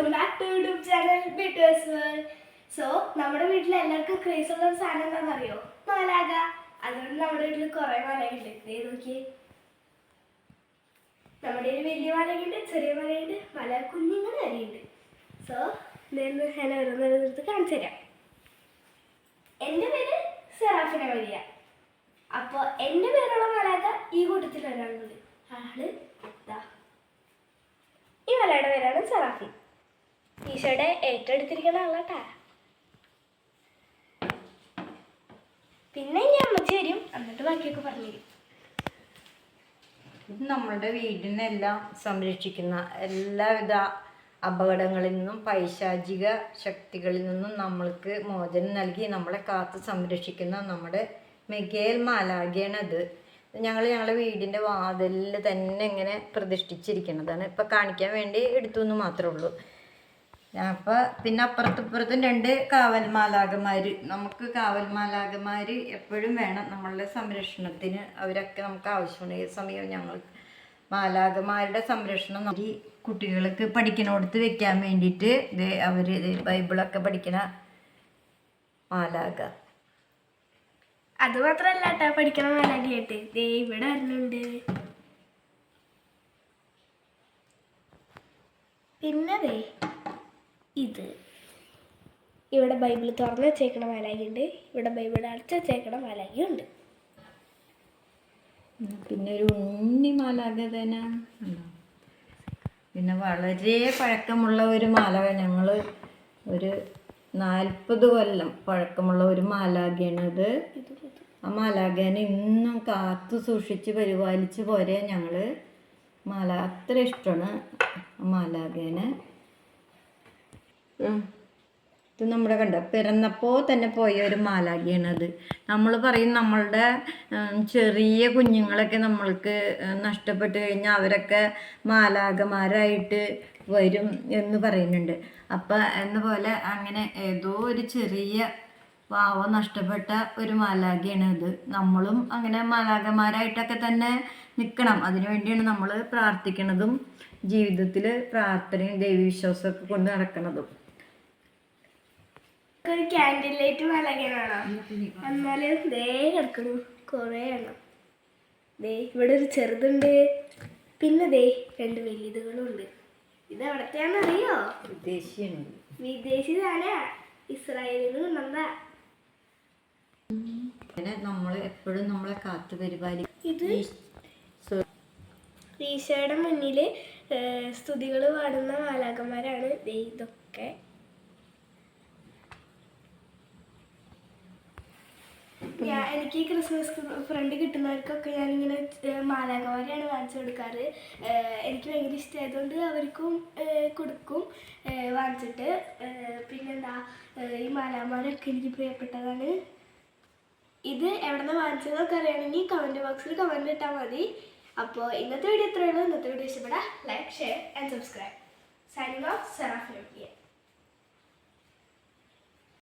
Welcome back YouTube channel bitters world so നമ്മുടെ വീട്ടിൽ എല്ലാവർക്കും ക്രേസ് ഉള്ള സാധനം എന്താണെന്നറിയോ? മാലാക അതുകൊണ്ട് നമ്മുടെ വീട്ടിൽ കുറേ മലയുണ്ട് ദേ നോക്കിയേ. നമ്മുടെ ഒരു വലിയ മലയുണ്ട് ചെറിയ മലയുണ്ട് മല കുഞ്ഞുങ്ങൾ വരെയുണ്ട്. സോ നിന്ന് ഞാൻ ഓരോന്നോരോന്നെടുത്ത് കാണിച്ചു തരാം. എന്റെ പേര് സെറാഫിന മരിയ. അപ്പോൾ എന്റെ പേരുള്ള മലാക ഈ കൂട്ടത്തിൽ ഒരാളുണ്ട് ആൾ ഇതാ ഈ മലയുടെ പേരാണ് സെറാഫി ഈശോയുടെ ഏറ്റെടുത്തിരിക്കുന്ന ആളാട്ടാ. പിന്നെ ഞാൻ അമ്മച്ചി വരും. എന്നിട്ട് ബാക്കിയൊക്കെ പറഞ്ഞു തരും. ഇത് നമ്മളുടെ വീടിനെല്ലാം സംരക്ഷിക്കുന്ന എല്ലാവിധ അപകടങ്ങളിൽ നിന്നും പൈശാചിക ശക്തികളിൽ നിന്നും നമ്മൾക്ക് മോചനം നൽകി നമ്മളെ കാത്ത് സംരക്ഷിക്കുന്ന നമ്മുടെ മികേൽ മാലാഖയാണത്. ഞങ്ങൾ ഞങ്ങളുടെ വീടിന്റെ വാതിലിൽ തന്നെ ഇങ്ങനെ പ്രതിഷ്ഠിച്ചിരിക്കുന്നതാണ് ഇപ്പം കാണിക്കാൻ വേണ്ടി എടുത്തു എന്ന് മാത്രമേ ഉള്ളൂ. അപ്പോൾ പിന്നെ അപ്പുറത്തും ഇപ്പുറത്തും രണ്ട് കാവൽ മാലാകന്മാർ നമുക്ക് കാവൽ മാലാകന്മാർ എപ്പോഴും വേണം നമ്മളുടെ സംരക്ഷണത്തിന്. അവരൊക്കെ നമുക്ക് ആവശ്യമാണ്. ഈ സമയം ഞങ്ങൾ മാലാകന്മാരുടെ സംരക്ഷണം ഈ കുട്ടികൾക്ക് പഠിക്കണോടത്ത് വെക്കാൻ വേണ്ടിയിട്ട് അവർ ബൈബിളൊക്കെ പഠിക്കണ മാലാക. അത് മാത്രല്ല കേട്ടോ പഠിക്കണ മലയാളിയായിട്ട് ദേ പിന്നെ ദേ ഇത്. ഇവിടെ ബൈബിൾ തുറന്ന് വെച്ചേക്കണ മാലാഖിയുണ്ട് ഇവിടെ ബൈബിൾ അടച്ചു വെച്ചേക്കണ മാലാഖിയുണ്ട് പിന്നെ ഒരു ഉണ്ണി മാലാക തന്നെ. പിന്നെ വളരെ പഴക്കമുള്ള ഒരു മാലാക ഞങ്ങൾ ഒരു നാൽപ്പത് കൊല്ലം പഴക്കമുള്ള ഒരു മാലാഖയാണിത് ആ മാലാഖേനെ ഇന്നും കാത്തു സൂക്ഷിച്ച് പരിപാലിച്ച് പോരെ ഞങ്ങൾ മാല അത്ര ഇഷ്ടമാണ് മാലാഖേനെ. ഇത് നമ്മുടെ കണ്ട? പിറന്നപ്പോൾ തന്നെ പോയ ഒരു മാലാഖിയാണത് നമ്മൾ പറയും നമ്മളുടെ ചെറിയ കുഞ്ഞുങ്ങളൊക്കെ നമ്മൾക്ക് നഷ്ടപ്പെട്ടു കഴിഞ്ഞാൽ അവരൊക്കെ മാലാഖമാരായിട്ട് വരും എന്ന് പറയുന്നുണ്ട്. അപ്പം എന്ന പോലെ അങ്ങനെ ഏതോ ഒരു ചെറിയ വാവ നഷ്ടപ്പെട്ട ഒരു മാലാഖയാണ് നമ്മളും അങ്ങനെ മാലാഖമാരായിട്ടൊക്കെ തന്നെ നിൽക്കണം അതിനു വേണ്ടിയാണ് നമ്മൾ പ്രാർത്ഥിക്കണതും ജീവിതത്തിൽ പ്രാർത്ഥനയും ദൈവവിശ്വാസമൊക്കെ കൊണ്ട് നടക്കണതും. ഒരു ക്യാൻഡിൽ ലൈറ്റ് മാലാഖിയാണോ എന്നാൽ ദേ കിടക്കണു. കുറേ എണ്ണം. ദേ ഇവിടെ ഒരു ചെറുതുണ്ട്. പിന്നെ ദേ രണ്ട് വലിയതുകളുണ്ട് ഇത് എവിടത്തെയാണെന്നറിയോ വിദേശിയാണ്. വിദേശി താനാ ഇസ്രായേലിൽ നിന്ന് കൊണ്ടുവന്നതാ അങ്ങനെ നമ്മൾ എപ്പോഴും നമ്മളെ കാത്തു പരിപാലി ഇത് ഈശോയുടെ മുന്നിൽ സ്തുതികൾ പാടുന്ന മാലാകന്മാരാണ് ഇതൊക്കെ ഞാൻ എനിക്ക് ക്രിസ്മസ് ഫ്രണ്ട് കിട്ടുന്നവർക്കൊക്കെ ഞാനിങ്ങനെ ഇങ്ങനെ മാലാകന്മാരെയാണ് വാങ്ങിച്ചു കൊടുക്കാറ്. എനിക്ക് ഭയങ്കര ഇഷ്ടമായതുകൊണ്ട് അവർക്കും കൊടുക്കും വാങ്ങിച്ചിട്ട്. പിന്നെന്താ ഈ മാലാമാരൊക്കെ എനിക്ക് പ്രിയപ്പെട്ടതാണ്. ഇത് എവിടെ നിന്ന് വാങ്ങിച്ചതൊക്കെ അറിയണമെങ്കിൽ കമന്റ് ബോക്സിൽ കമന്റ് ഇട്ടാൽ മതി. അപ്പോൾ ഇന്നത്തെ വീഡിയോ ഇത്രയുള്ളൂ ഇന്നത്തെ video ഇഷ്ടപ്പെടാം like share and subscribe signing off സെറാഫിനോക്കിയ